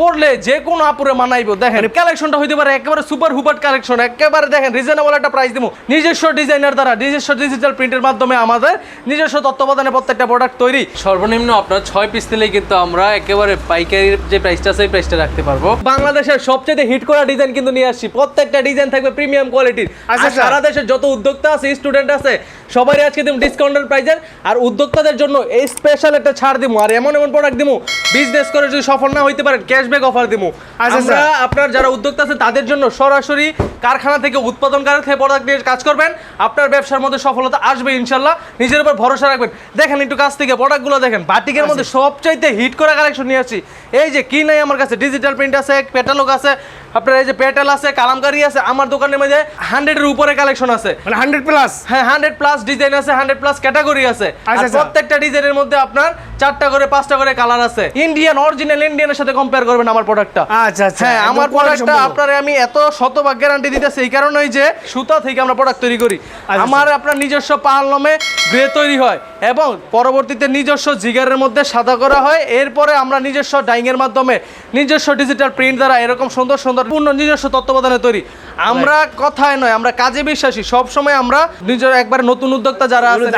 পড়লে যে কোনো আপুরে মানাইবো। দেখেন কালেকশনটা হইতে পারে একেবারে সুপার হুপার কালেকশন একেবারে দেখেন রিজনেবল একটা প্রাইস দিব নিজস্ব ডিজাইনার দ্বারা নিজস্ব ডিজিটাল প্রিন্টের মাধ্যমে আমাদের নিজস্ব তত্ত্বাবধানে প্রত্যেকটা প্রোডাক্ট তৈরি। সর্বনিম্ন আপনার ছয় পিস নিলেই কিন্তু আমরা একেবারে পাইকারির যে প্রাইসটা আছে এই প্রাইসটা রাখতে পারব। বাংলাদেশের সবচেয়ে হিট করা ডিজাইন কিন্তু নিয়ে আসছি। প্রত্যেকটা ডিজাইন থাকবে প্রিমিয়াম কোয়ালিটির আর আচ্ছা, আচ্ছা। সারা দেশের যত উদ্যোক্তা আছে স্টুডেন্ট আছে সবাই আজকে দিব ডিসকাউন্টেড প্রাইজের আর উদ্যোক্তাদের জন্য এই স্পেশাল একটা ছাড় দিব আর এমন এমন প্রোডাক্ট দিমু বিজনেস করে যদি সফল না হইতে পারেন ক্যাশব্যাক অফার দিমু। আচ্ছা, আমরা আপনার যারা উদ্যোক্তা আছে তাদের জন্য সরাসরি কারখানা থেকে উৎপাদনকারক থেকে প্রোডাক্ট নিয়ে কাজ করবেন। আপনার ব্যবসার মধ্যে সফলতা আসবে ইনশাল্লাহ। নিজের উপর ভরসা রাখবেন। দেখেন একটু কাছ থেকে প্রোডাক্টগুলো দেখেন। বাটিকের মধ্যে সবচাইতে হিট করা কালেকশন নিয়ে আসছি। এই যে কি নাই আমার কাছে? ডিজিটাল প্রিন্ট আছে পেটালক আছে। আপনার এই যে পেটাল আছে কালামকারি আছে আমার দোকানের মধ্যে হান্ড্রেডের উপরে কালেকশন আছে। মানে হান্ড্রেড প্লাস হ্যাঁ হান্ড্রেড প্লাস ডিজাইন আছে হান্ড্রেড প্লাস ক্যাটাগরি আছে। আর আচ্ছা, আচ্ছা। প্রত্যেকটা ডিজাইনের মধ্যে আপনার চারটা করে পাঁচটা করে কালার আছে। ইন্ডিয়ান অরিজিনাল ইন্ডিয়ানের সাথে কম্পেয়ার করবেন আমার প্রোডাক্টটা আচ্ছা আচ্ছা। হ্যাঁ আমার প্রোডাক্টটা। আপনার আমি এত শতভাগ গ্যারান্টি দিতেছি এই কারণেই যে সুতা থেকে আমরা প্রোডাক্ট তৈরি করি। আচ্ছা। আমার আপনার নিজস্ব পাহাড়লমে গ্রে তৈরি হয় এবং পরবর্তীতে নিজস্ব জিগারের মধ্যে সাদা করা হয়। এরপরে আমরা নিজস্ব ডাইং এর মাধ্যমে নিজস্ব ডিজিটাল প্রিন্ট দ্বারা এরকম সুন্দর সুন্দর পূর্ণ নিজস্ব তত্ত্বাবধানে তৈরি। আমরা কথায় নয় আমরা কাজে বিশ্বাসী। সব সময় আমরা নিজের একবার নতুন উদ্যোক্তা যারা আছে?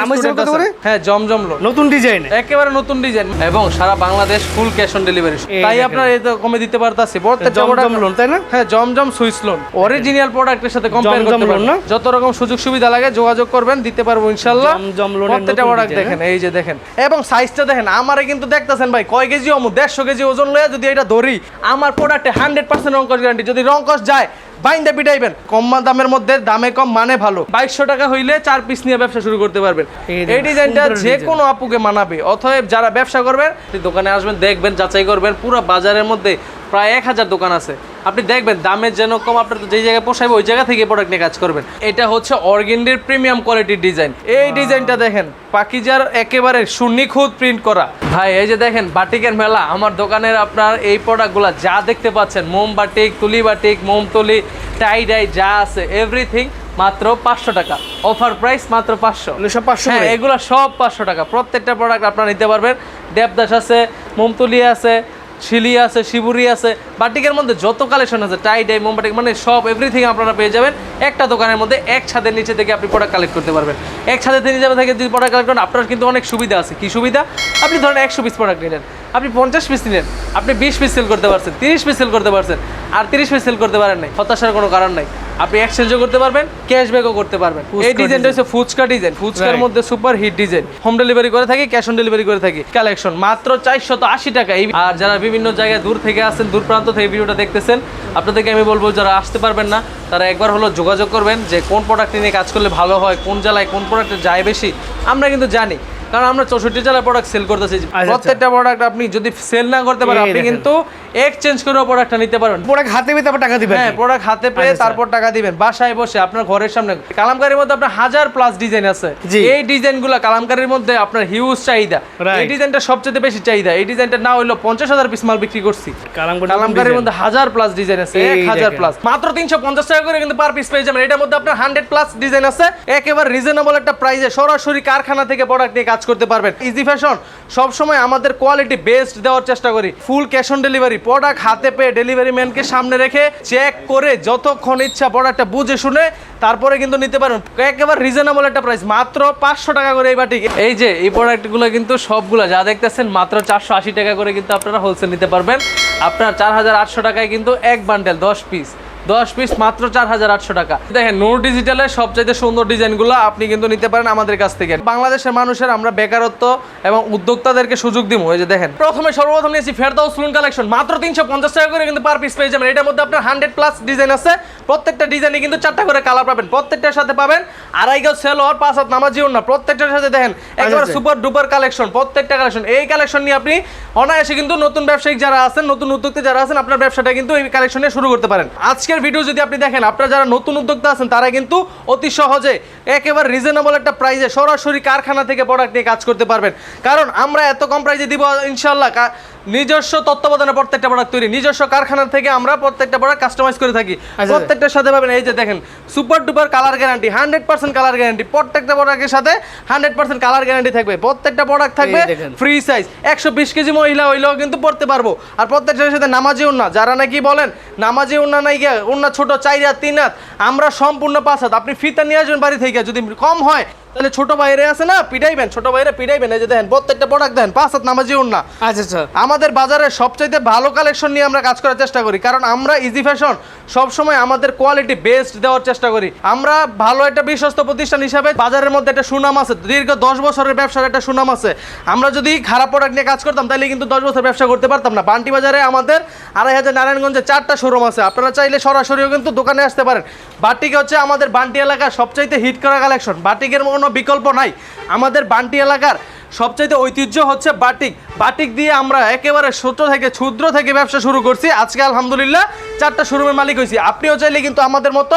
হ্যাঁ জমজম লোন নতুন ডিজাইন একেবারে নতুন ডিজাইন এবং সারা Bangladesh full cash on delivery তাই। আপনার এই কমে দিতে পারতাছি। প্রত্যেকটা জমজম লোন, তাই না? হ্যাঁ জমজম সুইস লোন অরিজিনাল প্রোডাক্টের সাথে কম্পেয়ার করতে পারবেন না? যত রকম সুযোগ সুবিধা লাগে যোগাযোগ করবেন দিতে পারব ইনশাআল্লাহ জমজম লোন প্রত্যেকটা প্রোডাক্ট দেখেন এই যে দেখেন। এবং সাইজটা দেখেন আমারে কিন্তু দেখতেছেন ভাই কয় কেজি অমু দেড়শো কেজি ওজন লয়ে যদি এটা ধরি আমার প্রোডাক্টে হান্ড্রেড পার্সেন্ট রঙ্কশ যদি রঙ্কশ যায় বাইন্দা পিটাইবেন। কম দামের মধ্যে দামে কম মানে ভালো। বাইশশো টাকা হইলে চার পিস নিয়ে ব্যবসা শুরু করতে পারবেন। এই ডিজাইনটা যে কোনো আপুকে মানাবে। অতএব যারা ব্যবসা করবেন দোকানে আসবেন দেখবেন যাচাই করবেন পুরো বাজারের মধ্যে প্রায় এক হাজার দোকান আছে। আপনি দেখবেন দামের যেন কম আপনার তো যেই জায়গায় পোষাইবে ওই জায়গা থেকে প্রোডাক্ট নিয়ে কাজ করবেন। এটা হচ্ছে অর্গেন্ডির প্রিমিয়াম কোয়ালিটির ডিজাইন এই ডিজাইনটা দেখেন পাকিজার একেবারে সুনিখুঁত প্রিন্ট করা। ভাই এই যে দেখেন বাটিকের মেলা। আমার দোকানের আপনার এই প্রোডাক্টগুলো যা দেখতে পাচ্ছেন মোম বাটিক তুলি বাটিক মোম তুলি টাই ডাই যা আছে এভরিথিং মাত্র পাঁচশো টাকা। অফার প্রাইস মাত্র পাঁচশো। সব 500 হ্যাঁ এগুলো সব পাঁচশো টাকা। প্রত্যেকটা প্রোডাক্ট আপনারা নিতে পারবেন। দেবদাস আছে মোমতুলি আছে শিলি আছে শিবুরি আছে বাটিকের মধ্যে যত কালেকশন আছে টাই ডাই মোমবাটিক মানে সব এভরিথিং আপনারা পেয়ে যাবেন। একটা দোকানের মধ্যে এক ছাদের নিচে থেকে আপনি প্রোডাক্ট কালেক্ট করতে পারবেন। এক ছাদের নিচে থেকে যদি প্রোডাক্ট কালেক্ট করেন আপনার কিন্তু অনেক সুবিধা আছে। কি সুবিধা? আপনি ধরেন একশো পিস প্রোডাক্ট নিলেন। আপনি পঞ্চাশ পিস নিলেন আপনি বিশ পিস সেল করতে পারছেন তিরিশ পিস সেল করতে পারছেন আর তিরিশ পিস সেল করতে পারেন নাই। হতাশার কোনো কারণ নাই। আপনি এক্সচেঞ্জও করতে পারবেন ক্যাশব্যাকও করতে পারবেন। এই ডিজাইনটা হচ্ছে ফুচকা ডিজাইন ফুচকার মধ্যে super hit design home delivery করে থাকি ক্যাশ অন ডেলিভারি করে থাকি। কালেকশন মাত্র চারশত আশি টাকা। এই আর যারা বিভিন্ন জায়গায় দূর থেকে আসেন দূর প্রান্ত থেকে ভিডিওটা দেখতেছেন আপনাদেরকে আমি বলব যারা আসতে পারবেন না তারা একবার হলো যোগাযোগ করবেন যে কোন প্রোডাক্ট নিয়ে কাজ করলে ভালো হয় কোন জেলায় কোন প্রোডাক্টে যায় বেশি আমরা কিন্তু জানি। কারণ আমরা চৌষট্টি জেলায় প্রোডাক্ট সেল করতেছি। আচ্ছা। প্রত্যেকটা প্রোডাক্ট আপনি যদি সেল না করতে পারেন আপনি কিন্তু এক্সচেঞ্জ করেও প্রোডাক্টটা নিতে পারবেন। প্রোডাক্ট হাতে পেয়ে তারপর টাকা দিবেন হ্যাঁ প্রোডাক্ট হাতে পেয়ে আচ্ছা, তারপর টাকা দিবেন। বাসায় বসে আপনার ঘরের সামনে কালামকারীর মধ্যে আপনার হাজার প্লাস ডিজাইন আছে। এই ডিজাইনগুলো কালামকারীর মধ্যে আপনার হিউজ চাহিদা। এই ডিজাইনটা সবচেয়ে বেশি চাহিদা। এই ডিজাইনটা না হইল পঞ্চাশ হাজার পিস মাল বিক্রি করছি। কালামকারীর মধ্যে হাজার প্লাস ডিজাইন আছে এক হাজার প্লাস মাত্র তিনশো পঞ্চাশ টাকা করে কিন্তু পার পিস পেয়ে যাবেন। এটার মধ্যে আপনার হান্ড্রেড প্লাস ডিজাইন আছে। একেবারে রিজনেবল একটা প্রাইসে সরাসরি কারখানা থেকে প্রোডাক্ট নিয়ে কাজ করতে পারবেন। ইজি ফ্যাশন সবসময় আমাদের কোয়ালিটি বেস্ট দেওয়ার চেষ্টা করি। Full cash on delivery product হাতে পেয়ে ডেলিভারি ম্যানকে সামনে রেখে চেক করে যতক্ষণ ইচ্ছা প্রোডাক্টটা বুঝে শুনে তারপরে কিন্তু নিতে পারবেন। একেবারে রিজনেবল একটা প্রাইস মাত্র পাঁচশো টাকা করে এই বাটি। এই যে, এই প্রোডাক্টগুলো কিন্তু সবগুলো, যা দেখতেছেন, মাত্র চারশো আশি টাকা করে কিন্তু আপনারা হোলসেল নিতে পারবেন। আপনার চার হাজার আটশো টাকায় কিন্তু এক বান্ডেল দশ পিস দশ পিস মাত্র চার হাজার আটশো টাকা। দেখেন নূর ডিজিটালের সবচাইতে সুন্দর ডিজাইনগুলো আপনি কিন্তু নিতে পারেন আমাদের কাছ থেকে। বাংলাদেশের মানুষের আমরা বেকারত্ব এবং উদ্যোক্তাদেরকে সুযোগ দিব। এই যে দেখেন প্রথমে সর্বপ্রথম নিয়েছি ফেরদাউস লুন কালেকশন মাত্র তিনশো পঞ্চাশ টাকা করে কিন্তু পার পিস পেয়ে যাবেন। এটার মধ্যে আপনার হান্ড্রেড প্লাস ডিজাইন আছে। প্রত্যেকটা ডিজাইনে কিন্তু চারটা করে কালার পাবেন। প্রত্যেকটার সাথে পাবেন আড়াই গাছ সেল হওয়ার পাঁচ হাত নামাজিও না। প্রত্যেকটার সাথে দেখেন একেবারে। সুপার ডুপার কালেকশন প্রত্যেকটা কালেকশন এই কালেকশন নিয়ে আপনি অনায়াসে কিন্তু নতুন ব্যবসায়িক যারা আছেন নতুন উদ্যোক্তা যারা আছেন আপনার ব্যবসাটা কিন্তু এই কালেকশন নিয়ে শুরু করতে পারেন। আজকের আজকের ভিডিও যদি আপনি দেখেন আপনারা যারা নতুন উদ্যোক্তা আছেন তারা কিন্তু অতি সহজে একেবারে রিজনেবল একটা প্রাইসে সরাসরি কারখানা থেকে প্রোডাক্ট নিয়ে কাজ করতে পারবেন। কারণ আমরা এত কম প্রাইসে দিব ইনশাল্লাহ নিজস্ব তত্ত্বাবধানে প্রত্যেকটা প্রোডাক্ট তৈরি। নিজস্ব কারখানা থেকে আমরা প্রত্যেকটা প্রোডাক্ট কাস্টমাইজ করে থাকি। আচ্ছা। প্রত্যেকটার সাথে পাবেন এই যে দেখেন super duper colour guarantee hundred percent colour guarantee প্রত্যেকটা প্রোডাক্টের সাথে হান্ড্রেড পার্সেন্ট কালার গ্যারান্টি থাকবে। প্রত্যেকটা প্রোডাক্ট থাকবে ফ্রি সাইজ একশো বিশ কেজি মহিলা হইলেও কিন্তু পড়তে পারব। আর প্রত্যেকটার সাথে নামাজি উন্না যারা নাকি বলেন নামাজি উন্না নাই গিয়ে উন্না ছোট চাইরা তিনাত আমরা সম্পূর্ণ পাঁচ হাত। আপনি ফিতা নিয়ে আসবেন বাড়ি থেকে, যদি কম হয় তাহলে ছোট বাইরে আছে না পিটাইবেন ছোট বাইরে পিটাইবেন এই যে দেখেন প্রত্যেকটা প্রোডাক্ট দেন পাঁচ হাত নামাজি না। আচ্ছা আচ্ছা। আমাদের বাজারে সবচাইতে ভালো কালেকশন নিয়ে আমরা কাজ করার চেষ্টা করি কারণ আমরা ইজি ফ্যাশন সবসময় আমাদের কোয়ালিটি বেস্ট দেওয়ার চেষ্টা করি। আমরা ভালো একটা বিশ্বস্ত প্রতিষ্ঠান হিসাবে বাজারের মধ্যে একটা সুনাম আছে দীর্ঘ দশ বছরের ব্যবসার একটা সুনাম আছে। আমরা যদি খারাপ প্রোডাক্ট নিয়ে কাজ করতাম তাহলে কিন্তু দশ বছর ব্যবসা করতে পারতাম না। বান্টি বাজারে আমাদের আড়াই হাজার নারায়ণগঞ্জে চারটা শোরুম আছে আপনারা চাইলে সরাসরিও কিন্তু দোকানে আসতে পারেন। বাটিক হচ্ছে আমাদের বান্টি এলাকার সবচাইতে হিট করা কালেকশন বাটিকের কোনো বিকল্প নাই। আমাদের বান্টি এলাকার সবচাইতে ঐতিহ্য হচ্ছে বাটিক। বাটিক দিয়ে আমরা একেবারে ছোট থেকে ক্ষুদ্র থেকে ব্যবসা শুরু করছি। আজকে আলহামদুলিল্লাহ চারটা শোরুমের মালিক হয়েছি। আপনিও চাইলে কিন্তু আমাদের মতো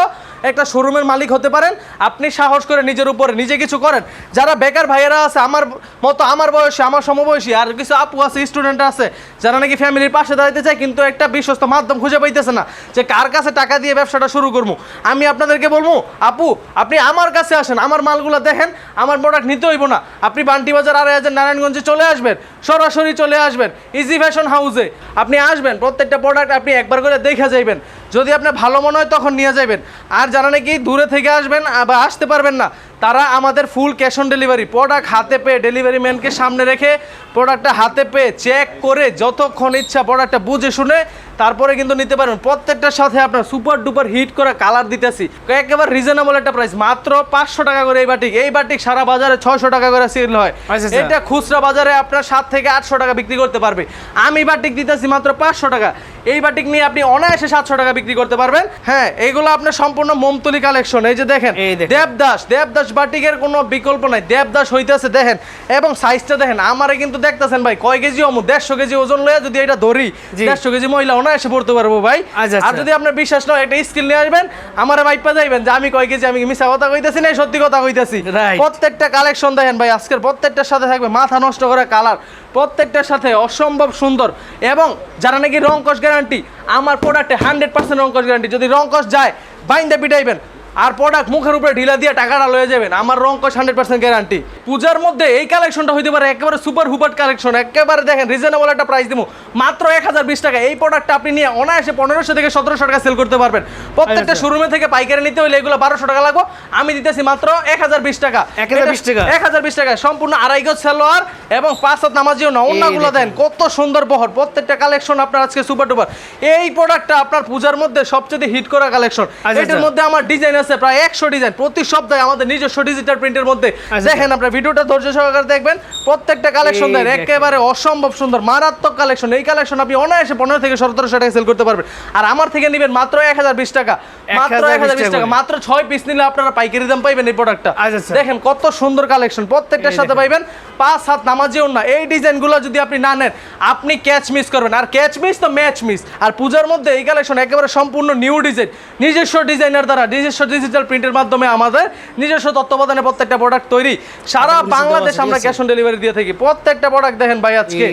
একটা শোরুমের মালিক হতে পারেন। আপনি সাহস করে নিজের উপরে নিজে কিছু করেন। যারা বেকার ভাইয়েরা আছে, আমার মতো আমার বয়সী, আমার সমবয়সী, আর কিছু আপু আছে স্টুডেন্ট আছে, যারা নাকি ফ্যামিলির পাশে দাঁড়াতে চায়, কিন্তু একটা বিশ্বস্ত মাধ্যম খুঁজে পাইতেছে না যে কার কাছে টাকা দিয়ে ব্যবসাটা শুরু করব। আমি আপনাদেরকে বলব, আপু, আপনি আমার কাছে আসেন, আমার মালগুলো দেখেন, আমার প্রোডাক্ট নিতে হইব না। আপনি বান্টি বাজার আড়াই হাজার নারায়ণগঞ্জে চলে আসবেন, সরাসরি চলে আসবেন ইজি ফ্যাশন হাউসে আপনি আসবেন, প্রত্যেকটা প্রোডাক্ট আপনি একবার করে দেখে যাইবেন। যদি আপনার ভালো মনে হয় তখন নিয়ে যাবেন। আর যারা নাকি দূরে থেকে আসবেন বা আসতে পারবেন না তারা আমাদের full cash on delivery product হাতে পেয়ে ডেলিভারি ম্যানকে সামনে রেখে প্রোডাক্টটা হাতে পেয়ে চেক করে যতক্ষণ ইচ্ছা প্রোডাক্টটা বুঝে শুনে তারপরে কিন্তু নিতে পারবেন। প্রত্যেকটার সাথে আপনার সুপার ডুপার হিট করে কালার দিতেছি। একেবারে রিজনেবল একটা প্রাইস মাত্র পাঁচশো টাকা করে এই বাটিক এই বাটিক সারা বাজারে ছয়শো টাকা করে সেল হয়। এটা খুচরা বাজারে আপনার সাত থেকে আটশো টাকা বিক্রি করতে পারবে। আমি বাটিক দিতেছি মাত্র পাঁচশো টাকা। এই বাটিক নিয়ে আপনি অনায়াসে সাতশো টাকা বিক্রি করতে পারবেন। হ্যাঁ এইগুলো আপনার সম্পূর্ণ মোমতলি কালেকশন এই যে দেখেন দেবদাস দেবদাস বাটিকের কোনো বিকল্প নাই। দেবদাস হইতেছে দেখেন এবং সাইজটা দেখেন আমারে কিন্তু দেখতেছেন ভাই কয় কেজি অমু দেড়শো কেজি ওজন লয়ে যদি এটা ধরি দেড়শো কেজি মহিলা অনায়াসে পড়তে পারব ভাই। আচ্ছা, আর আচ্ছা। যদি আপনার বিশ্বাস নয় একটা স্কিল নিয়ে আসবেন আমার ভাইপা যাইবেন যে আমি কয় কেজি আমি মিশা কথা কইতেছি না? সত্যি কথা কইতেছি। প্রত্যেকটা কালেকশন দেখেন ভাই আজকের প্রত্যেকটার সাথে থাকবে মাথা নষ্ট করে কালার প্রত্যেকটার সাথে অসম্ভব সুন্দর এবং যারা নাকি রং কস গ্যারান্টি আমার প্রোডাক্টে হান্ড্রেড পার্সেন্ট রং কস গ্যারান্টি যদি রং কস যায় বাইন্দা পিটাইবেন। আর প্রোডাক্ট মুখের উপরে ঢিলা দিয়ে টাকাটা লয়ে যাবেন। আমার রং কস হান্ড্রেড পার্সেন্ট গ্যারান্টি পূজার মধ্যে এই কালেকশনটা হইতে পারে একেবারে সুপার হুপার কালেকশন একেবারে দেখেন রিজনেবল একটা প্রাইস দিব মাত্র এক হাজার বিশ টাকা। এই প্রোডাক্টটা আপনি নিয়ে অনায়াসে পনেরোশো থেকে সতেরোশো টাকা সেল করতে পারবেন। প্রত্যেকটা আচ্ছা। শোরুমে থেকে পাইকারি নিতে হলে এগুলো বারোশো টাকা লাগবে। আমি দিতেছি মাত্র এক হাজার বিশ টাকা। 1020 টাকা। এক হাজার বিশ টাকা। সম্পূর্ণ আড়াই গজ সালোয়ার এবং পাঁচ হাত নামাজিও না অন্যগুলো দেন। কত সুন্দর বহর। প্রত্যেকটা কালেকশন আপনার আজকে সুপার টুপার এই প্রোডাক্টটা আপনার পূজার মধ্যে সবচেয়ে হিট করা কালেকশন আচ্ছা, এটার আচ্ছা। মধ্যে আমার ডিজাইন আছে প্রায় একশো ডিজাইন। প্রতি সপ্তাহে আমাদের নিজস্ব ডিজিটাল প্রিন্টের মধ্যে। আচ্ছা। দেখেন আপনার ভিডিওটা ধৈর্য সহকারে দেখবেন। প্রত্যেকটা কালেকশন দেন একেবারে অসম্ভব সুন্দর মারাত্মক কালেকশন এই কালেকশন আপনি অনায়াসে পনেরো থেকে সতেরোশো টাকা সেল করতে পারবেন। আর আমার থেকে নেবেন মাত্র এক হাজার বিশ টাকা। মাত্র এক হাজার বিশ টাকা। মাত্র ছয় পিস নিলে আপনারা পাইকারি দাম পাইবেন এই প্রোডাক্টটা আচ্ছা, আচ্ছা। দেখেন কত সুন্দর কালেকশন প্রত্যেকটার সাথে পাইবেন পাঁচ হাত নামাজিও না। এই ডিজাইনগুলো যদি আপনি না নেন আপনি ক্যাচ মিস করবেন। আর ক্যাচ মিস তো ম্যাচ মিস আর পূজার মধ্যে এই কালেকশন একেবারে সম্পূর্ণ নিউ ডিজাইন নিজস্ব ডিজাইনার দ্বারা নিজস্ব ডিজিটাল প্রিন্টের মাধ্যমে আমাদের নিজস্ব তত্ত্বাবধানে প্রত্যেকটা প্রোডাক্ট তৈরি। সারা বাংলাদেশ আমরা ক্যাশ অন ডেলিভারি দিয়ে থাকি। প্রত্যেকটা প্রোডাক্ট দেখেন ভাই আজকে।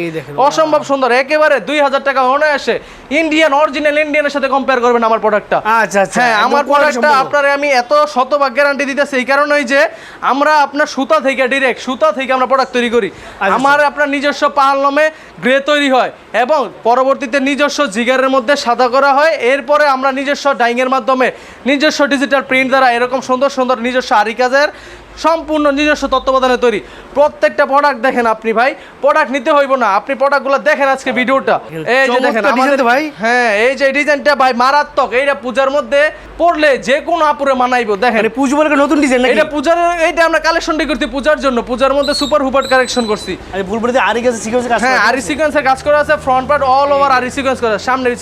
অসম্ভব সুন্দর। একেবারে দুই হাজার টাকা অনায়াসে ইন্ডিয়ান অরিজিনাল ইন্ডিয়ানের সাথে কম্পেয়ার করবেন আমার প্রোডাক্টটা আচ্ছা আচ্ছা হ্যাঁ আমার প্রোডাক্টটা। আপনার আমি এত শতভাগ গ্যারান্টি দিতেছি এই কারণেই যে আমরা আপনার সুতা থেকে ডিরেক্ট সুতা থেকে আমরা প্রোডাক্ট তৈরি করি। আচ্ছা। আমার আপনার নিজস্ব পাহাড়লমে গ্রে তৈরি হয় এবং পরবর্তীতে নিজস্ব জিগারের মধ্যে সাদা করা হয়। এরপরে আমরা নিজস্ব ডাইংয়ের মাধ্যমে নিজস্ব ডিজিটাল প্রিন্ট দ্বারা এরকম সুন্দর সুন্দর নিজস্ব আরি কাজের সম্পূর্ণ নিজস্ব তত্ত্বাবধানে তৈরি। প্রত্যেকটা প্রোডাক্ট দেখেন আপনি ভাই। প্রোডাক্ট নিতে হইব না। আপনি প্রোডাক্টগুলো দেখেন আজকে ভিডিওটা। এই যে দেখেন আমাদের ভাই। হ্যাঁ এই যে ডিজাইনটা ভাই মারাত্মক। এইটা পূজার মধ্যে পড়লে যে কোনো আপুরে মানাইবো। দেখেন। মানে পুজো বলে নতুন ডিজাইন এটা পূজার এইটা আমরা কালেকশনটি করছি পূজার জন্য। পূজার মধ্যে সুপার হুপার কালেকশন করছি। আরে ভুলপুরিতে আরি গেছে সিকোয়েন্সে কাজ হ্যাঁ আরি সিকোয়েন্সের কাজ করা আছে। ফ্রন্ট পার্ট অল ওভার আরি সিকোয়েন্স করা। সামনে।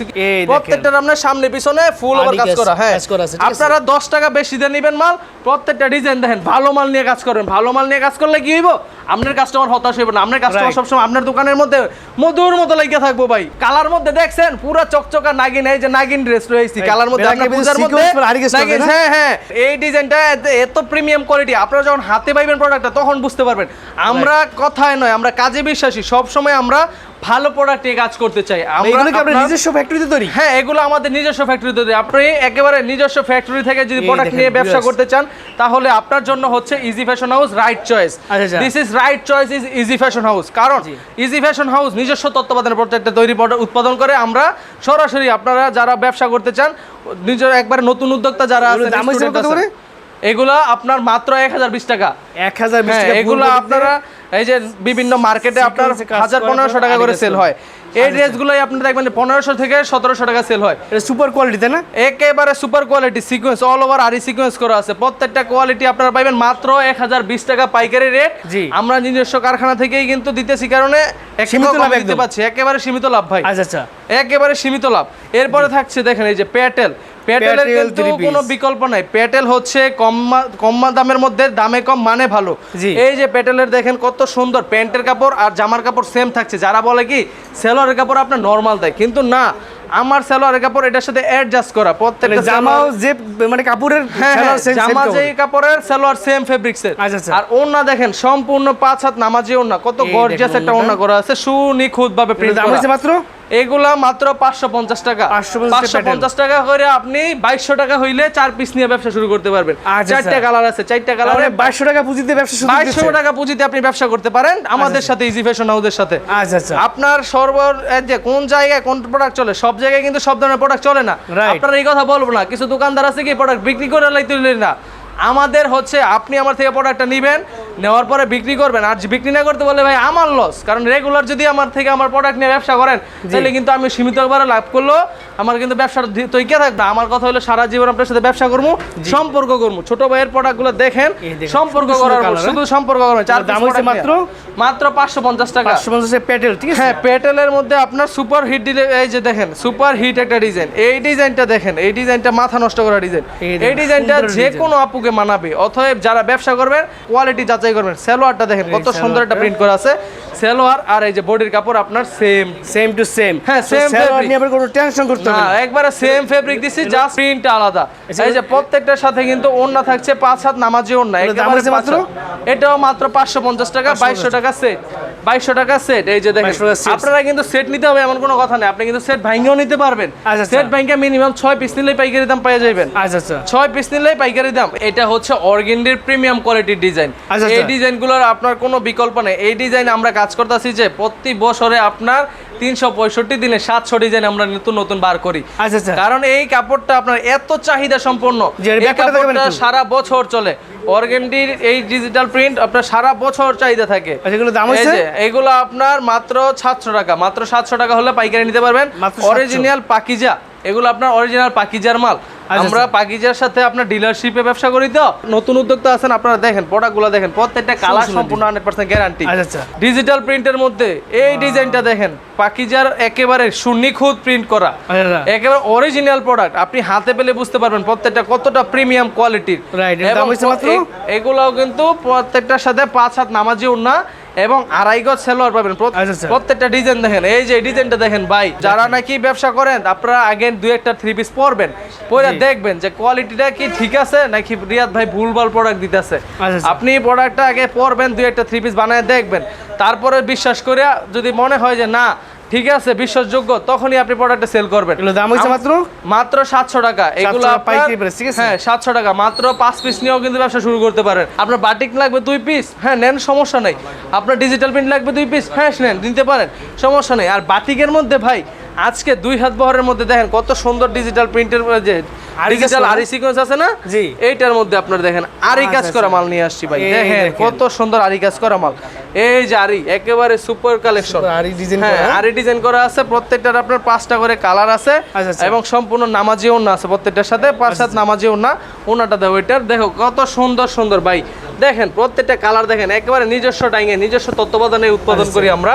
প্রত্যেকটার আপনার সামনে পিছনে ফুল ওভার কাজ কাজ- করা। হ্যাঁ। কাজ করা আছে, আপনারা 10 টাকা বেশি দিয়ে নেবেন মাল। প্রত্যেকটা ডিজাইন দেখেন। ভালো মাল মাল নিয়ে কাজ করবেন ভালো মাল নিয়ে কাজ করলে কি হইব? আপনার কাস্টমার হতাশ হইব না আপনার কাস্টমার সবসময় আপনার দোকানের মধ্যে মধুর মতো লাগিয়ে থাকব ভাই। কালার মধ্যে দেখছেন পুরো চকচকা নাগিন এই যে নাগিন ড্রেস রয়েছে কালার মধ্যে পূজার মধ্যে হ্যাঁ হ্যাঁ। এই ডিজাইনটা এত- এত প্রিমিয়াম কোয়ালিটি আপনারা যখন হাতে পাইবেন প্রোডাক্টটা তখন বুঝতে পারবেন। আমরা কথায় নয় আমরা কাজে বিশ্বাসী। সব সময় আমরা ভালো প্রোডাক্ট কাজ করতে চাই। আমরা কি আপনার আপনার- নিজস্ব ফ্যাক্টরিতে তৈরি? হ্যাঁ এগুলো আমাদের নিজস্ব ফ্যাক্টরিতে তৈরি। আপনি একেবারে নিজস্ব ফ্যাক্টরি থেকে যদি প্রোডাক্ট নিয়ে ব্যবসা করতে চান তাহলে আপনার জন্য হচ্ছে easy fashion house right choice. This is right choice is easy fashion house কারণ ইজি ফ্যাশন হাউস নিজস্ব তত্ত্বাবধানে প্রত্যেকটা তৈরি উৎপাদন করে। আমরা সরাসরি আপনারা যারা ব্যবসা করতে চান নিজের একবার নতুন উদ্যোক্তা যারা এগুলো আপনার মাত্র এক হাজার বিশ টাকা। এক হাজার হ্যাঁ টাকা এগুলো আপনারা এই যে বিভিন্ন মার্কেটে আপনার হাজার পনেরোশো টাকা করে সেল হয়। এই ড্রেসগুলোই আপনি দেখবেন পনেরোশো থেকে সতেরোশো টাকা সেল হয়। এটা সুপার কোয়ালিটি তাই না? একেবারে super quality sequence all over আরি সিকোয়েন্স করা আছে। প্রত্যেকটা কোয়ালিটি আপনারা পাইবেন মাত্র এক হাজার বিশ টাকা পাইকারি রেট জি। আমরা নিজস্ব কারখানা থেকেই কিন্তু দিতেছি কারণে সীমিত লাভ দিতে একদম। একেবারে সীমিত লাভ ভাই। আচ্ছা আচ্ছা। একেবারে সীমিত লাভ। এরপরে থাকছে দেখেন এই যে প্যাটেল প্যাটেল কিন্তু কোনো বিকল্প নাই। প্যাটেল হচ্ছে কম কম দামের মধ্যে দামে কম মানে ভালো। এই যে প্যাটেলের দেখেন কত সুন্দর। প্যান্টের কাপড় আর জামার কাপড় সেম থাকছে। যারা বলে কি সেলোয়ারের কাপড় আপনার নর্মাল দেয়। কিন্তু না আমার সেলোয়ারের কাপড় এটার সাথে অ্যাডজাস্ট করা। প্রত্যেকটা জামাও যে মানে কাপড়ের হ্যাঁ হ্যাঁ, জামা। যেই কাপড়ের সালোয়ার সেম ফেব্রিক্সের আচ্ছা, আচ্ছা। আর ওন্না দেখেন সম্পূর্ণ পাঁচ হাত নামাজি ওন্না কত গর্জিয়াস একটা। ওন্না করা আছে। সুনিখুঁত ভাবে প্রিন্ট মাত্র? এগুলা মাত্র পাঁচশো পঞ্চাশ টাকা। 550 পাঁচশো পঞ্চাশ টাকা করে আপনি বাইশশো টাকা হইলে চার পিস নিয়ে ব্যবসা শুরু করতে পারবেন। আচ্ছা, চারটা আচ্ছা। কালার আছে চারটা কালার বাইশশো টাকা পুঁজিতে ব্যবসা বাইশশো টাকা পুঁজিতে আপনি ব্যবসা করতে পারেন আমাদের সাথে ইজি ফ্যাশন হাউসের সাথে। আচ্ছা আচ্ছা। আপনার সর্ব যে কোন জায়গায় কোন প্রোডাক্ট চলে সব জায়গায় কিন্তু সব ধরনের প্রোডাক্ট চলে না. আপনারা এই কথা বলব না কিছু দোকানদার আছে কি প্রোডাক্ট বিক্রি করে লাইতে না? আমাদের হচ্ছে আপনি আমার থেকে প্রোডাক্টটা নেবেন নেওয়ার পরে বিক্রি করবেন। আর বিক্রি না করতে বলে ভাই আমার লস কারণ রেগুলার যদি আমার থেকে আমার প্রোডাক্ট নিয়ে ব্যবসা করেন তাহলে কিন্তু আমি সীমিত একবারে লাভ করল। আমার কিন্তু ব্যবসাটা তো তৈকে থাকতো আমার কথা হলো সারা জীবন আপনার সাথে ব্যবসা করব সম্পর্ক করব। ছোট ভাইয়ের প্রোডাক্টগুলো দেখেন সম্পর্ক করার শুধু সম্পর্ক করবেন চার দাম হচ্ছে মাত্র? মাত্র পাঁচশো পঞ্চাশ টাকা। ঠিক আছে? হ্যাঁ পেটেলের মধ্যে আপনার সুপার হিট এই যে দেখেন সুপার হিট একটা ডিজাইন। এই ডিজাইনটা দেখেন এই ডিজাইনটা মাথা নষ্ট করা ডিজাইন। এই ডিজাইনটা যে কোনো আপুকে মানাবে অতএব যারা ব্যবসা করবেন কোয়ালিটি যাচাই করবেন। সালোয়ারটা দেখেন কত সুন্দর একটা প্রিন্ট করা আছে। সালোয়ার আর এই যে বডির কাপড় আপনার সেম সেম টু সেম হ্যাঁ, same fabric। নিয়ে আবার কোনো টেনশন করতে হবে না একবারে সেম ফেব্রিক দিছি জাস্ট প্রিন্ট আলাদা। এই যে প্রত্যেকটার সাথে কিন্তু ওন্না থাকছে পাঁচ হাত নামাজি ওন্না একেবারে মাত্র? এটাও মাত্র পাঁচশো পঞ্চাশ টাকা বাইশশো টাকা সেট বাইশশো টাকা সেট এই যে দেখেন 2200 টাকা set। আপনারা কিন্তু সেট নিতে হবে এমন কোনো কথা নেই। আপনি কিন্তু সেট নিতে পারবেন। আচ্ছা, আচ্ছা। সেট ভাঙ্গে মিনিমাম ছয় পিস নিলেই পাইকারি দাম পেয়ে যাবেন আচ্ছা আচ্ছা। ছয় পিস নিলেই পাইকারি দাম। এটা হচ্ছে অর্গেন্ডির প্রিমিয়াম কোয়ালিটির ডিজাইন আচ্ছা, এই আচ্ছা। ডিজাইনগুলোর আপনার কোনো বিকল্প নেই। এই ডিজাইন আমরা কাজ করতেছি যে প্রতি বছরে আপনার তিনশো পঁয়ষট্টি দিনে সাতশো ডিজাইন আমরা নতুন নতুন বার করি। আচ্ছা আচ্ছা। কারণ এই কাপড়টা আপনার এত চাহিদা সম্পন্ন। সারা বছর চলে। অর্গেন্ডির এই ডিজিটাল প্রিন্ট আপনার সারা বছর চাহিদা থাকে। আচ্ছা? এগুলো আপনার মাত্র সাতশো টাকা। মাত্র সাতশো টাকা হলে পাইকারি নিতে পারবেন। অরিজিনাল পাকিজা। এগুলো আপনার অরিজিনাল পাকিজার মাল। আচ্ছা, আমরা পাকিজার সাথে আপনার ডিলারশিপে ব্যবসা করি তো। নতুন উদ্যোক্তা আছেন আপনারা দেখেন প্রোডাক্টগুলো দেখেন প্রত্যেকটা কালার সম্পূর্ণ হান্ড্রেড পার্সেন্ট গ্যারান্টি আচ্ছা আচ্ছা। ডিজিটাল প্রিন্টের মধ্যে এই ডিজাইনটা দেখেন পাকিজার একেবারে সুনিখুঁত প্রিন্ট করা। আচ্ছা, আচ্ছা। একেবারে অরিজিনাল প্রোডাক্ট আপনি হাতে পেলে বুঝতে পারবেন প্রত্যেকটা কতটা প্রিমিয়াম কোয়ালিটির হচ্ছে কিন্তু প্রত্যেকটার সাথে পাঁচ হাত নামাজি উন্না এবং আড়াই গজ সেলোয়ার পাবেন। আচ্ছা, আচ্ছা। প্রত্যেকটা ডিজাইন দেখেন। এই যে ডিজাইনটা দেখেন ভাই যারা নাকি ব্যবসা করেন আপনারা আগে দুই একটা থ্রি পিস পরবেন। পরে দেখবেন যে কোয়ালিটিটা কি ঠিক আছে নাকি রিয়াদ ভাই ভুলভাল প্রোডাক্ট দিতেছে। আচ্ছা। আপনি প্রোডাক্টটা আগে পরবেন দুই একটা থ্রি পিস বানায় দেখবেন। তারপরে বিশ্বাস করে যদি মনে হয় যে না ঠিক আছে বিশ্বাসযোগ্য তখনই আপনি প্রোডাক্টটা সেল করবেন। এগুলো দাম হইছে মাত্র? মাত্র সাতশো টাকা। এগুলো পাইকারি ঠিক আছে? হ্যাঁ সাতশো টাকা। মাত্র পাঁচ পিস নিয়েও কিন্তু ব্যবসা শুরু করতে পারেন। আপনার বাটিক লাগবে দুই পিস হ্যাঁ নেন সমস্যা নাই। আপনার ডিজিটাল প্রিন্ট লাগবে দুই পিস হ্যাঁ নেন নিতে পারেন সমস্যা নাই। আর বাটিকের মধ্যে ভাই আজকে দুই হাত বহরের মধ্যে দেখেন কত সুন্দর ডিজিটাল প্রিন্টের যে ডিজিটাল আরি সিকোয়েন্স আছে না? জি। এইটার মধ্যে আপনার দেখেন আরি কাজ আচ্ছা, করা আচ্ছা। মাল নিয়ে আসছি ভাই। দেখেন। কত সুন্দর আরি কাজ করা মাল। এই যে আরি একেবারে সুপার কালেকশন আরি design হ্যাঁ আরি ডিজাইন করা আছে প্রত্যেকটার আপনার পাঁচটা করে কালার আছে আচ্ছা। এবং সম্পূর্ণ নামাজি ওন্না আছে প্রত্যেকটার সাথে পাঁচ সাত নামাজি ওন্না ওনাটা দেবো এটার দেখো কত সুন্দর সুন্দর। ভাই দেখেন প্রত্যেকটা কালার দেখেন একেবারে নিজস্ব ডাইঙে নিজস্ব তত্ত্বাবধানে উৎপাদন করি আমরা।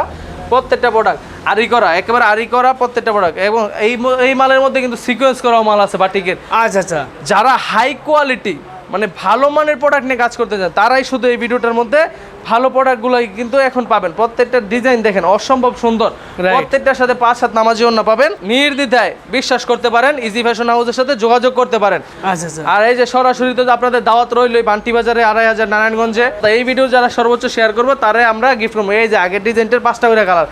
প্রত্যেকটা প্রোডাক্ট আরি করা একেবারে আরি করা প্রত্যেকটা প্রোডাক্ট এবং এই এই মালের মধ্যে কিন্তু সিকোয়েন্স করা মাল আছে বাটিকের। আচ্ছা আচ্ছা। যারা হাই কোয়ালিটি মানে ভালো মানের প্রোডাক্ট নিয়ে কাজ করতে চায় তারাই শুধু এই ভিডিওটার মধ্যে ভালো প্রোডাক্টগুলোই কিন্তু এখন পাবেন। প্রত্যেকটা ডিজাইন দেখেন অসম্ভব সুন্দর। প্রত্যেকটার সাথে পাঁচ হাত নামাজি অন্য পাবেন। নির্দ্বিধায় বিশ্বাস করতে পারেন ইজি ফ্যাশন হাউসের সাথে যোগাযোগ করতে পারেন। আচ্ছা আচ্ছা। আর এই যে সরাসরি তো আপনাদের দাওয়াত রইল বান্টি বাজারে আড়াই হাজার নারায়ণগঞ্জে। এই ভিডিও যারা সর্বোচ্চ শেয়ার করব তারে আমরা গিফট করব। এই যে আগের ডিজাইনটার পাঁচটা করে কালার।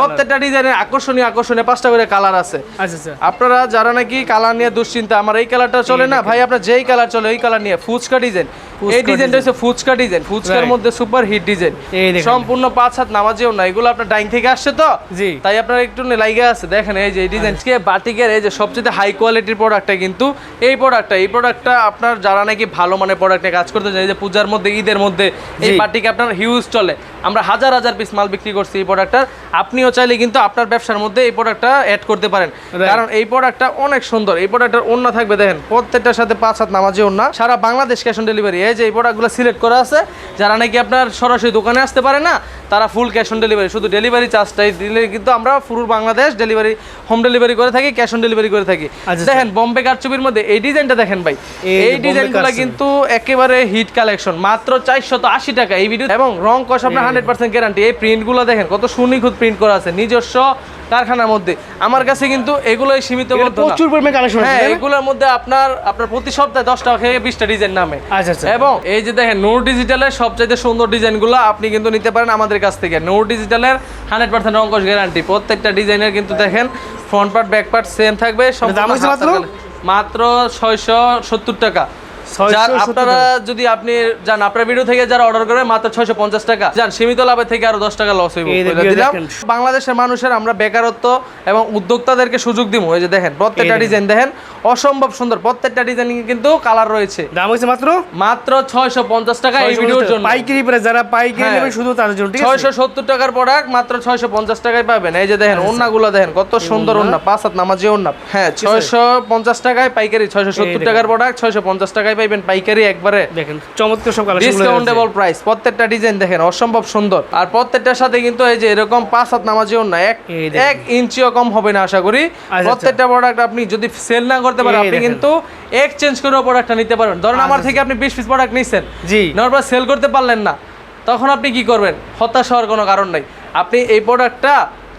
প্রত্যেকটা ডিজাইনের আকর্ষণীয় আকর্ষণীয় পাঁচটা করে কালার আছে। আচ্ছা আপনারা যারা নাকি কালার নিয়ে দুশ্চিন্তা আমার এই কালারটা চলে না ভাই আপনার যেই কালার চলে ওই কালার নিয়ে ফুচকা ডিজাইন এই ডিজাইনটা। হচ্ছে ফুচকা ডিজাইন ফুচকার মধ্যে সুপার হিট ডিজাইন। সম্পূর্ণ পাঁচ হাত নামাজেও না এগুলো আপনার ডাইং থেকে আসছে তো? জি। তাই আপনার একটু লাইগা আছে। দেখেন এই যে এই ডিজাইন। বাটিকের এই যে সবচেয়ে হাই কোয়ালিটির প্রোডাক্টটা কিন্তু এই প্রোডাক্টটা এই প্রোডাক্টটা আপনার যারা নাকি ভালো মানের প্রোডাক্টে কাজ করতে এই যে পূজার মধ্যে ঈদের মধ্যে এই। বাটিকে আপনার হিউজ চলে। আমরা হাজার হাজার পিস মাল বিক্রি করছি এই প্রোডাক্টটার আপনিও চাইলে কিন্তু আপনার ব্যবসার মধ্যে এই প্রোডাক্টটা অ্যাড করতে পারেন। কারণ এই প্রোডাক্টটা অনেক সুন্দর। এই প্রোডাক্টের ওন্না থাকবে দেখেন প্রত্যেকটার সাথে পাঁচ হাত নামাজি ওন্না সারা বাংলাদেশ ক্যাশ অন ডেলিভারি এই যে এই প্রোডাক্টগুলো সিলেক্ট করা আছে। যারা নাকি আপনার সরাসরি দোকানে আসতে পারে না তারা ফুল ক্যাশ অন ডেলিভারি শুধু ডেলিভারি চার্জটাই দিলে কিন্তু আমরা full Bangladesh delivery home delivery করে থাকি ক্যাশ অন ডেলিভারি করে থাকি। আচ্ছা, দেখেন বোম্বে কারচুপির মধ্যে এই ডিজাইনটা দেখেন ভাই। এই ডিজাইনগুলো কিন্তু একেবারে হিট কালেকশন মাত্র চারশত আশি টাকা এই ভিডিও এবং রং কষ আপনার হান্ড্রেড পার্সেন্ট গ্যারান্টি এই প্রিন্টগুলো দেখেন কত সুনিখুঁত প্রিন্ট করা আছে নিজস্ব কারখানার মধ্যে। আমার কাছে কিন্তু এগুলোই সীমিত। প্রচুর পরিমাণে কালেকশন হ্যাঁ এগুলোর মধ্যে আপনার আপনার প্রতি সপ্তাহে দশটা থেকে বিশটা ডিজাইন নামে। আচ্ছা আচ্ছা। এবং এই যে দেখেন নূর ডিজিটালের সবচাইতে সুন্দর ডিজাইনগুলো আপনি কিন্তু নিতে পারেন আমাদের কাছ থেকে। নো ডিজিটালের হান্ড্রেড পার্সেন্ট অঙ্কশ গ্যারান্টি প্রত্যেকটা ডিজাইনের কিন্তু দেখেন front part back part same থাকবে মাত্র? ছয়শো সত্তর টাকা। 670 যার আপনারা যদি আপনি যান আপনার ভিডিও থেকে যারা অর্ডার করে মাত্র ছয়শো পঞ্চাশ টাকা। যান সীমিত লাভের থেকে আরও দশ টাকা লস হইব। দিলাম। বাংলাদেশের মানুষের আমরা বেকারত্ব এবং উদ্যোক্তাদেরকে সুযোগ দিব এই যে দেখেন প্রত্যেকটা ডিজাইন দেখেন। অসম্ভব সুন্দর। প্রত্যেকটা ডিজাইন কিন্তু কালার রয়েছে। দাম হচ্ছে মাত্র? মাত্র ছয়শো পঞ্চাশ টাকা এই ভিডিওর জন্য। পাইকারি যারা পাইকারি হ্যাঁ। নেবে শুধু তাদের জন্য ছয়শো সত্তর টাকার প্রোডাক্ট মাত্র ছয়শো পঞ্চাশ টাকায় পাবেন। এই যে দেখেন ওন্নাগুলো দেখেন কত সুন্দর ওন্না পাঁচ হাত নামাজি ওন্না হ্যাঁ ছয়শো পঞ্চাশ টাকায় পাইকারি ছয়শো সত্তর টাকার প্রোডাক্ট ছয়শো পঞ্চাশ টাকায় পাইবেন? পাইকারি একবারে দেখেন চমৎকার সব কালেকশন ডিসকাউন্টেবল প্রাইস প্রত্যেকটা ডিজাইন দেখেন অসম্ভব সুন্দর। আর প্রত্যেকটার সাথে কিন্তু এই যে এরকম পাঁচ হাত নামাজি না এক এক ইঞ্চিও কম হবে না আশা করি। আচ্ছা। প্রত্যেকটা প্রোডাক্ট আপনি যদি সেল না করতে পারেন আপনি কিন্তু এক্সচেঞ্জ করেও প্রোডাক্টটা নিতে পারবেন। ধরেন আমার আচ্ছা। থেকে আপনি বিশ পিস প্রোডাক্ট নিচ্ছেন জি। পর সেল করতে পারলেন না তখন আপনি কি করবেন? হতাশ হওয়ার কোনো কারণ নাই। আপনি এই প্রোডাক্টটা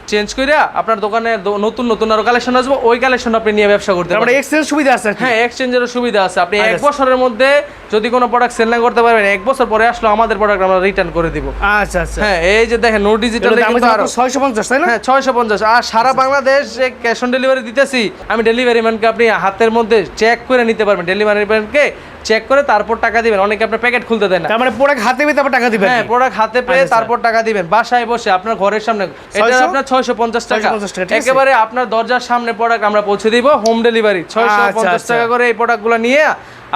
চেঞ্জ করে আপনার দোকানে নতুন নতুন আরও কালেকশন আসব ওই কালেকশন আপনি নিয়ে ব্যবসা করতে তারপরে পারবেন। এক্সচেঞ্জ সুবিধা আছে হ্যাঁ এক্সচেঞ্জের সুবিধা আছে। আপনি এক। বছরের মধ্যে যদি কোনো প্রোডাক্ট সেল না করতে পারবেন এক বছর পরে আসলো আমাদের প্রোডাক্ট আমরা রিটার্ন করে দিব। আচ্ছা আচ্ছা। হ্যাঁ এই যে দেখেন নো ডিজিটাল মাত্র 650 তাই না? হ্যাঁ ছয়শো পঞ্চাশ। আর সারা বাংলাদেশ যে ক্যাশ অন ডেলিভারি দিতেছি। আমি ডেলিভারি ম্যানকে আপনি হাতের মধ্যে চেক করে নিতে পারবেন। ডেলিভারি ম্যানকে চেক করে তারপর টাকা দিবেন। অনেকে আপনার প্যাকেট খুলতে দেন না। তার মানে প্রোডাক্ট হাতে পেয়ে তারপর টাকা দিবেন হ্যাঁ প্রোডাক্ট হাতে পেয়ে আচ্ছা, আচ্ছা। তারপর টাকা দিবেন। বাসায় বসে আপনার ঘরের সামনে এটা আপনার ছয়শো পঞ্চাশ টাকা। 650 টাকা, একেবারে আপনার দরজার সামনে প্রোডাক্ট আমরা পৌঁছে দিব হোম ডেলিভারি ছয়শো আচ্ছা, পঞ্চাশ আচ্ছা। টাকা করে এই প্রোডাক্টগুলো নিয়ে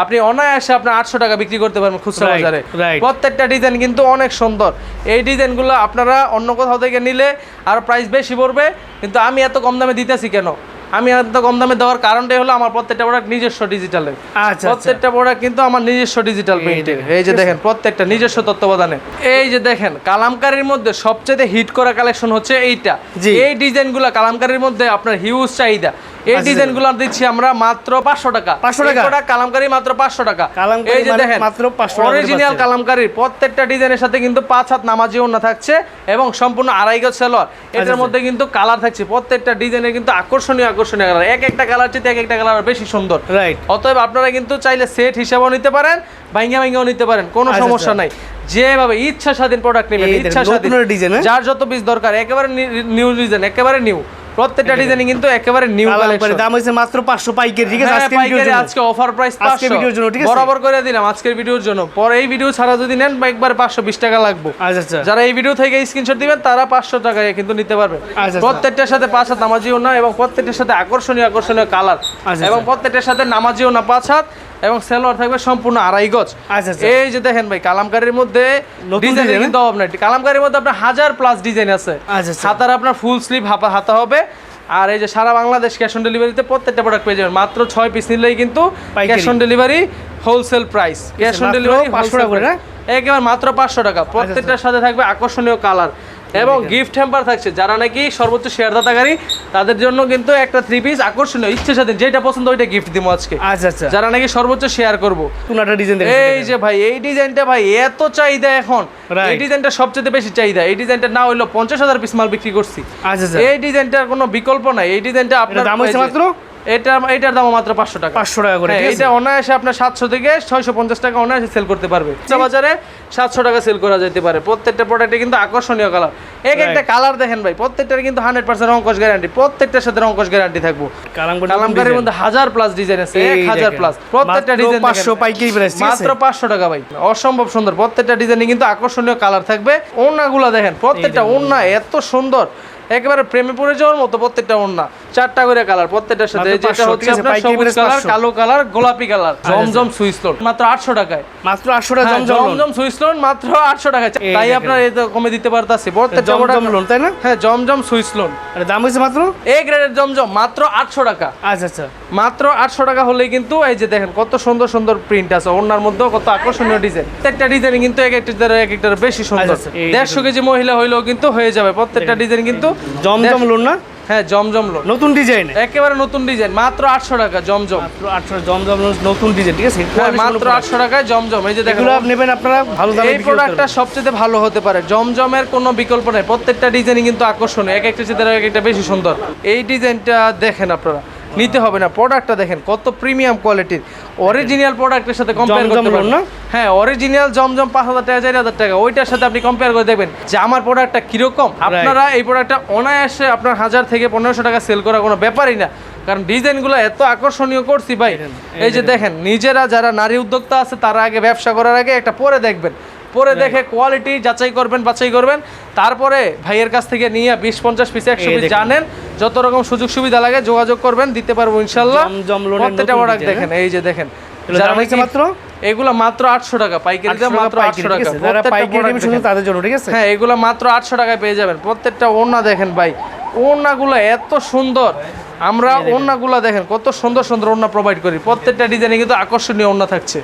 আপনি অনায়াসে আপনার আটশো টাকা বিক্রি করতে পারবেন খুচরা বাজারে। প্রত্যেকটা ডিজাইন কিন্তু অনেক সুন্দর। এই ডিজাইনগুলো আপনারা অন্য কোথাও থেকে নিলে আর প্রাইস বেশি পড়বে কিন্তু আমি এত কম দামে দিতেছি কেন? আমি এত কম দামে দেওয়ার কারণটাই হলো আমার প্রত্যেকটা প্রোডাক্ট নিজস্ব ডিজিটালের আচ্ছা আচ্ছা। প্রত্যেকটা প্রোডাক্ট কিন্তু আমার নিজস্ব ডিজিটাল প্রিন্টের এই যে দেখেন প্রত্যেকটা নিজস্ব তত্ত্বাবধানে। এই যে দেখেন কালামকারীর মধ্যে সবচেয়ে হিট করা কালেকশন হচ্ছে এইটা। এই ডিজাইনগুলো কালামকারীর মধ্যে আপনার হিউজ চাহিদা। এই আচ্ছা। ডিজাইনগুলো দিচ্ছি আমরা মাত্র পাঁচশো টাকা 500 টাকা? এই product মাত্র পাঁচশো টাকা কালামকারী এই যে মানে দেখেন মাত্র 500 অরিজিনাল। কালামকারীর প্রত্যেকটা ডিজাইনের সাথে কিন্তু পাঁচ হাত নামাজি ওন্না থাকছে এবং সম্পূর্ণ আড়াই গজ সেলর এটার আচ্ছা। মধ্যে কিন্তু কালার থাকছে প্রত্যেকটা ডিজাইনের কিন্তু আকর্ষণীয় আকর্ষণীয় কালার এক একটা কালার চেয়ে এক একটা কালার বেশি সুন্দর রাইট অতএব আপনারা কিন্তু চাইলে সেট হিসাবেও নিতে পারেন ভাঙ্গা ভাঙ্গাও নিতে পারেন কোনো আচ্ছা, সমস্যা আচ্ছা। নাই যেভাবে ইচ্ছা স্বাধীন প্রোডাক্ট নেবেন ইচ্ছা স্বাধীন হ্যাঁ? যার যত পিস দরকার একেবারে নিউ ডিজাইন একেবারে নিউ প্রত্যেকটা ডিজাইন কিন্তু একেবারে নিউ কালেকশন দাম হচ্ছে মাত্র 500 পাইকারি ঠিক আছে? হ্যাঁ, আজকে ভিডিওর জন্য। আজকে অফার প্রাইস আজকের ভিডিওর জন্য, ঠিক আছে? বরাবর করে দিলাম আজকের ভিডিওর জন্য। পরে এই ভিডিও ছাড়া যদি নেন একবার পাঁচশো বিশ টাকা লাগবে। আচ্ছা আচ্ছা। যারা এই ভিডিও থেকে স্ক্রিনশট দিবেন তারা পাঁচশো টাকায় কিন্তু নিতে পারবেন আচ্ছা। প্রত্যেকটার সাথে পাঁচ হাত নামাজিও না এবং প্রত্যেকটার সাথে আকর্ষণীয় আকর্ষণীয় কালার আচ্ছা, এবং আচ্ছা। প্রত্যেকটার সাথে নামাজিও না পাঁচ হাত। এবং সেলোয়ার থাকবে সম্পূর্ণ আড়াই গজ। আচ্ছা, আচ্ছা। এই যে দেখেন ভাই কালামকারীর মধ্যে নতুন কিন্তু অভাব নাই। কালামকারীর মধ্যে আপনার হাজার প্লাস ডিজাইন আছে। আচ্ছা, আচ্ছা। হাতার আপনার ফুল স্লিভ হাতা হবে। আর এই যে সারা বাংলাদেশ ক্যাশ অন ডেলিভারিতে প্রত্যেকটা প্রোডাক্ট পেয়ে যাবেন। মাত্র ছয় পিস নিলেই কিন্তু cash on delivery wholesale price cash on delivery 500 টাকা একেবারে মাত্র পাঁচশো টাকা। প্রত্যেকটার সাথে থাকবে আকর্ষণীয় কালার এবং গিফট হ্যাম্পার থাকছে। যারা নাকি সর্বোচ্চ শেয়ারদাতাকারী তাদের জন্য কিন্তু একটা থ্রি পিস আকর্ষণীয় ইচ্ছে সাথে যেটা পছন্দ ওইটা গিফট দিব আজকে। আচ্ছা আচ্ছা। যারা নাকি সর্বোচ্চ শেয়ার করব। ডিজাইন এই যে ভাই এই ডিজাইনটা ভাই এত চাহিদা এখন. এই ডিজাইনটা সবচেয়ে বেশি চাহিদা। এই ডিজাইনটা না হইল পঞ্চাশ হাজার পিস মাল বিক্রি করছি। আচ্ছা আচ্ছা। এই ডিজাইনটার কোনো বিকল্প নাই। এই ডিজাইনটা আপনার দাম হয়েছে মাত্র? এটা এটার দাম মাত্র পাঁচশো টাকা। পাঁচশো টাকা করে হ্যাঁ, এটা অনায়াসে আপনার সাতশো থেকে ছয়শো পঞ্চাশ টাকা অনায়াসে সেল করতে পারবে। বাজারে সাতশো টাকা সেল করা যেতে পারে। প্রত্যেকটা প্রোডাক্টে কিন্তু আকর্ষণীয় কালার এক একটা কালার দেখেন ভাই প্রত্যেকটার কিন্তু হান্ড্রেড পার্সেন্ট অঙ্কশ গ্যারান্টি প্রত্যেকটার সাথে অঙ্কশ গ্যারান্টি থাকব। কালামকারী কালামকারীর মধ্যে হাজার প্লাস ডিজাইন আছে এক হাজার প্লাস প্রত্যেকটা ডিজাইন 500 পাইকারি আছে? মাত্র পাঁচশো টাকা ভাই অসম্ভব সুন্দর। প্রত্যেকটা ডিজাইনে কিন্তু আকর্ষণীয় কালার থাকবে। ওড়নাগুলো দেখেন প্রত্যেকটা ওড়না এত সুন্দর। একেবারে প্রেমে পড়ে যাওয়ার মতো প্রত্যেকটা ওড়না। চারটা করে কালার প্রত্যেকটার সাথে যেটা হচ্ছে আপনার সবুজ কালার কালো কালার গোলাপি কালার জমজম সুইচ লোড মাত্র আটশো টাকায়। মাত্র আটশো টাকা হ্যাঁ, জমজম লোন সুইচ লোড মাত্র আটশো টাকায়। তাই আপনার এই তো কমে দিতে পারতাছি। প্রত্যেকটা জমজম লোন তাই না? হ্যাঁ জমজম সুইচ লোন দাম হয়েছে মাত্র? এ গ্রেডের জমজম মাত্র আটশো টাকা। আচ্ছা আচ্ছা। মাত্র আটশো টাকা হলেই কিন্তু এই যে দেখেন কত সুন্দর সুন্দর প্রিন্ট আছে। ওনার মধ্যে কত আকর্ষণীয় ডিজাইন প্রত্যেকটা ডিজাইন কিন্তু এক একটার এক একটার বেশি সুন্দর। আচ্ছা, এই দেড়শো কেজি মহিলা হইলেও কিন্তু হয়ে যাবে। প্রত্যেকটা ডিজাইন কিন্তু জমজম লোন না? হ্যাঁ জমজম লোন। নতুন ডিজাইন একেবারে নতুন ডিজাইন মাত্র আটশো টাকা জমজম। মাত্র আটশো জমজম লোন নতুন ডিজাইন ঠিক আছে? হ্যাঁ মাত্র আটশো টাকায় জমজম। এই যে দেখুন এগুলো নেবেন আপনারা ভালো দামে এই প্রোডাক্টটা সবচেয়ে ভালো হতে পারে। জমজমের কোনো বিকল্প নেই। প্রত্যেকটা ডিজাইনই কিন্তু আকর্ষণীয়। এক একটা চিত্র এক একটা বেশি সুন্দর। এই ডিজাইনটা দেখেন আপনারা। নিতে হবে না। প্রোডাক্টটা দেখেন কত প্রিমিয়াম কোয়ালিটির অরিজিনাল প্রোডাক্টের সাথে কম্পেয়ার করতে পারেন না? হ্যাঁ অরিজিনাল জমজম পাঁচ হাজার টাকা চার হাজার টাকা। ওইটার সাথে আপনি কম্পেয়ার করে দেখবেন যে আমার প্রোডাক্টটা কীরকম। আপনারা এই প্রোডাক্টটা অনায়াসে আপনার হাজার থেকে পনেরোশো টাকা সেল করা কোনো ব্যাপারই না। কারণ ডিজাইনগুলো এত আকর্ষণীয় করছি ভাই। এই যে দেখেন নিজেরা যারা নারী উদ্যোক্তা আছে তারা আগে ব্যবসা করার আগে একটা পরে দেখবেন। পরে দেখে। কোয়ালিটি যাচাই করবেন বাছাই করবেন। তারপরে ভাইয়ের কাছ থেকে নিয়ে বিশ পঞ্চাশ পিস একশো পিস জানেন যত রকম সুযোগ সুবিধা লাগে যোগাযোগ করবেন দিতে পারব ইনশাল্লাহ। প্রত্যেকটা প্রোডাক্ট দেখেন এই যে দেখেন। মাত্র? এগুলো মাত্র আটশো টাকা পাইকারি 800 দাম মাত্র আটশো টাকা। ঠিক আছে? যারা পাইকারি শুধু তাদের জন্য ঠিক আছে? হ্যাঁ এগুলো মাত্র আটশো টাকায় পেয়ে যাবেন। প্রত্যেকটা ওড়না দেখেন ভাই ওড়নাগুলো এত সুন্দর। আমরা ওড়নাগুলো দেখেন কত সুন্দর সুন্দর ওড়না প্রোভাইড করি। প্রত্যেকটা ডিজাইনে কিন্তু আকর্ষণীয় ওড়না থাকছে।